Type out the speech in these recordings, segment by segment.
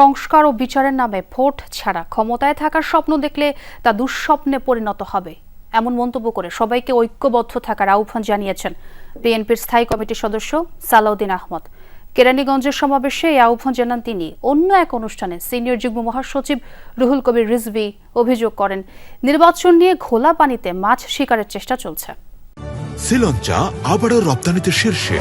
সংস্কার ও বিচারের নামে ভোট ছাড়া ক্ষমতায় থাকার স্বপ্ন দেখলে তা দুঃস্বপ্নে পরিণত হবে। এমন মন্তব্য করে সবাইকে ঐক্যবদ্ধ থাকার আহ্বান জানিয়েছেন বিএনপির স্থায়ী কমিটির সদস্য সালাউদ্দিন আহমদ। কেরানীগঞ্জের সমাবেশে এই আহ্বান জানান তিনি। অন্য এক অনুষ্ঠানে সিনিয়র যুগ্ম মহাসচিব রুহুল কবির রিজভি অভিযোগ করেন, নির্বাচন নিয়ে ঘোলা পানিতে মাছ শিকারের চেষ্টা চলছে। শ্রীলঞ্চা আবারও রপ্তানিতে শীর্ষে।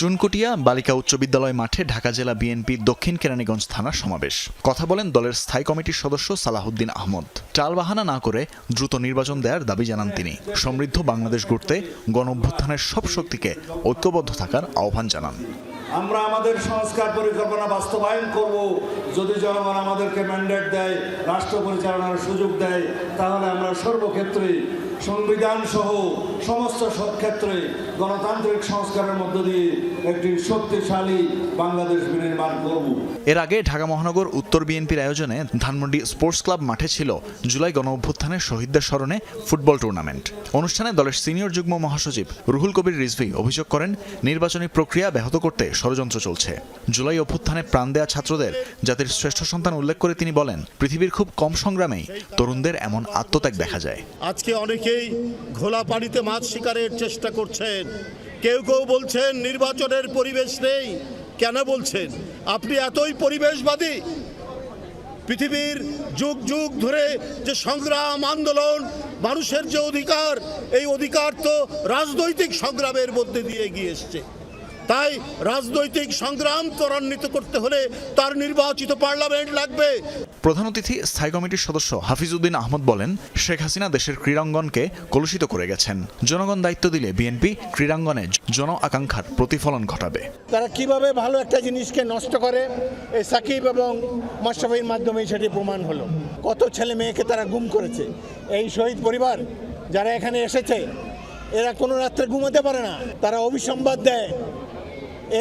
চুনকুটিয়া বালিকা উচ্চ বিদ্যালয় মাঠে ঢাকা জেলা বিএনপি দক্ষিণ কেরানীগঞ্জ থানার সমাবেশ। কথা বলেন দলের স্থায়ী কমিটির সদস্য সালাহুদ্দিন আহমদ। টালবাহানা না করে দ্রুত নির্বাচন দেওয়ার দাবি জানান তিনি। সমৃদ্ধ বাংলাদেশ গড়তে গণ অভ্যুত্থানের সব শক্তিকে ঐক্যবদ্ধ থাকার আহ্বান জানান। আমরা আমাদের সংস্কার পরিকল্পনা বাস্তবায়ন করব। যদি জনগণ আমাদেরকে ম্যান্ডেট দেয়, রাষ্ট্র পরিচালনার সুযোগ দেয়, তাহলে আমরা সর্বক্ষেত্রে সংবিধান সহ সমস্ত সব ক্ষেত্রে গণতান্ত্রিক সংস্কারের মধ্য দিয়ে একটি শক্তিশালী বাংলাদেশ বিনির্মাণ করব। এর আগে ঢাকা মহানগর উত্তর বিএনপির আয়োজনে ধানমন্ডি স্পোর্টস ক্লাব মাঠে ছিল জুলাই গণ অভ্যুত্থানের শহীদদের স্মরণে ফুটবল টুর্নামেন্ট। অনুষ্ঠানে দলের সিনিয়র যুগ্ম মহাসচিব রুহুল কবির রিজভি অভিযোগ করেন নির্বাচনী প্রক্রিয়া ব্যাহত করতে ষড়যন্ত্র চলছে। জুলাই অভ্যুত্থানে প্রাণ দেয়া ছাত্রদের জাতির শ্রেষ্ঠ সন্তান উল্লেখ করে তিনি বলেন পৃথিবীর খুব কম সংগ্রামেই তরুণদের এমন আত্মত্যাগ দেখা যায়। আজকে অনেকেই ঘোলা পানিতে মাছ শিকারের চেষ্টা করছেন। কেউ কেউ বলছেন নির্বাচনের পরিবেশ নেই। কেন বলছেন? আপনি এতই পরিবেশবাদী? পৃথিবীর যুগ যুগ ধরে যে সংগ্রাম, আন্দোলন, মানুষের যে অধিকার, এই অধিকার তো রাজনৈতিক সংগ্রামের মধ্যে দিয়ে এগিয়ে এসছে। তাই রাজনৈতিক সংগ্রাম ত্বরান্বিত করতে হলে তার নির্বাচিত পার্লামেন্ট লাগবে। প্রধান অতিথি স্থায়ী কমিটির সদস্য হাফিজউদ্দিন আহমদ বলেন শেখ হাসিনা দেশের ক্রীড়াঙ্গনকে কলুষিত করে গেছেন। জনগণ দায়িত্ব দিলে বিএনপি ক্রীড়াঙ্গনে জন আকাঙ্ক্ষার প্রতিফলন ঘটাবে। তারা কীভাবে ভালো একটা জিনিসকে নষ্ট করে? এই সাকিব এবং মাশরাফির মাধ্যমে সেটি প্রমাণ হলো। কত ছেলে মেয়েকে তারা গুম করেছে। এই শহীদ পরিবার যারা এখানে এসেছে এরা কোনো রাত্রে ঘুমাতে পারে না। তারা অভিসম্বাদ দেয়।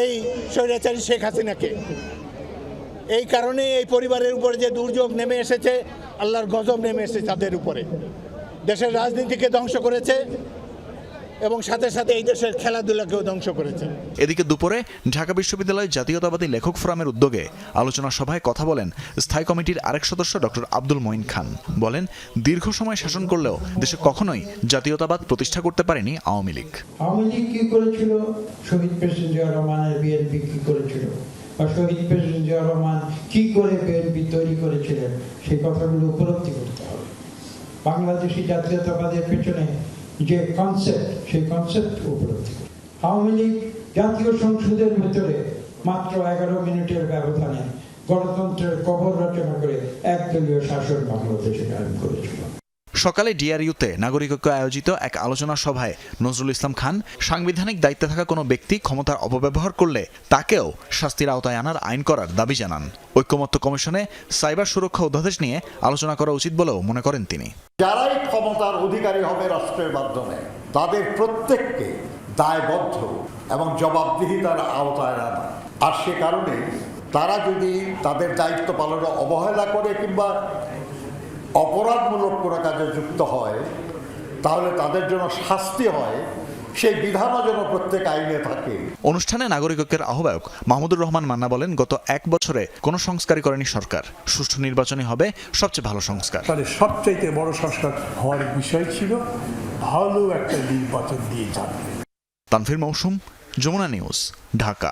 এই স্বৈরাচারী শেখ হাসিনাকে। এই কারণে এই পরিবারের উপরে যে দুর্যোগ নেমে এসেছে, আল্লাহর গজব নেমে এসেছে তাদের উপরে। দেশের রাজনীতিকে ধ্বংস করেছে এবং সাথে সাথে এই দেশের খেলাধুলাকেও ধ্বংস করেছে। এদিকে দুপুরে ঢাকা বিশ্ববিদ্যালয় জাতীয়তাবাদী লেখক ফোরামের উদ্যোগে আলোচনা সভায় কথা বলেন স্থায়ী কমিটির আরেক সদস্য ডক্টর আব্দুল মঈন খান। বলেন দীর্ঘ সময় শাসন করলেও দেশে কখনোই জাতীয়তাবাদ প্রতিষ্ঠা করতে পারেনি আওয়ামী লীগ। আওয়ামী লীগ কি করেছিল? শহীদ প্রেসিডেন্ট জিয়া রহমানের বিএনপি কি করেছিল? বা শহীদ প্রেসিডেন্ট জিয়া রহমান কি করে বিএনপি তৈরি করেছিলেন? সেই কথাগুলো উপলব্ধি করতে হবে। বাংলাদেশি জাতীয়তাবাদের পেছনে যে কনসেপ্ট সেই কনসেপ্ট উপলব্ধি আওয়ামী লীগ জাতীয় সংসদের ভেতরে মাত্র এগারো মিনিটের ব্যবধানে গণতন্ত্রের কবর রচনা করে একদলীয় শাসন বাংলাদেশে কায়েম করেছিল। সকালে ডিআরইউতে নাগরিকত্ব আয়োজিত এক আলোচনা সভায় নজরুল ইসলাম খান সাংবিধানিক দায়িত্বে থাকা কোনো ব্যক্তি ক্ষমতার অপব্যবহার করলে তাকেও শাস্তির আওতায় আনার আইন করার দাবি জানান। ঐক্যমত্য কমিশনে সাইবার সুরক্ষা অধ্যাদেশ নিয়ে আলোচনা করা উচিত বলেও মনে করেন তিনি। যারাই ক্ষমতার অধিকারী হবে রাষ্ট্রের মাধ্যমে, তাদের প্রত্যেককে দায়বদ্ধ এবং জবাবদিহিতার আওতায় আনা। আর সে কারণে তারা যদি তাদের দায়িত্ব পালনে অবহেলা করে কিংবা অপরাধমূলক কোনো কাজে যুক্ত হয় তাহলে তাদের জন্য শাস্তি হয় সেই বিধানও যেন প্রত্যেক আইনে থাকে। অনুষ্ঠানে নাগরিকত্বের আহ্বায়ক মাহমুদুর রহমান মান্না বলেন গত এক বছরে কোনো সংস্কারই করেনি সরকার। সুষ্ঠু নির্বাচনই হবে সবচেয়ে ভালো সংস্কার। তাহলে সবচাইতে বড় সংস্কার হওয়ার বিষয় ছিল ভালো একটা নির্বাচন দিয়ে যাবে। তানফির মৌসুম যমুনা নিউজ ঢাকা।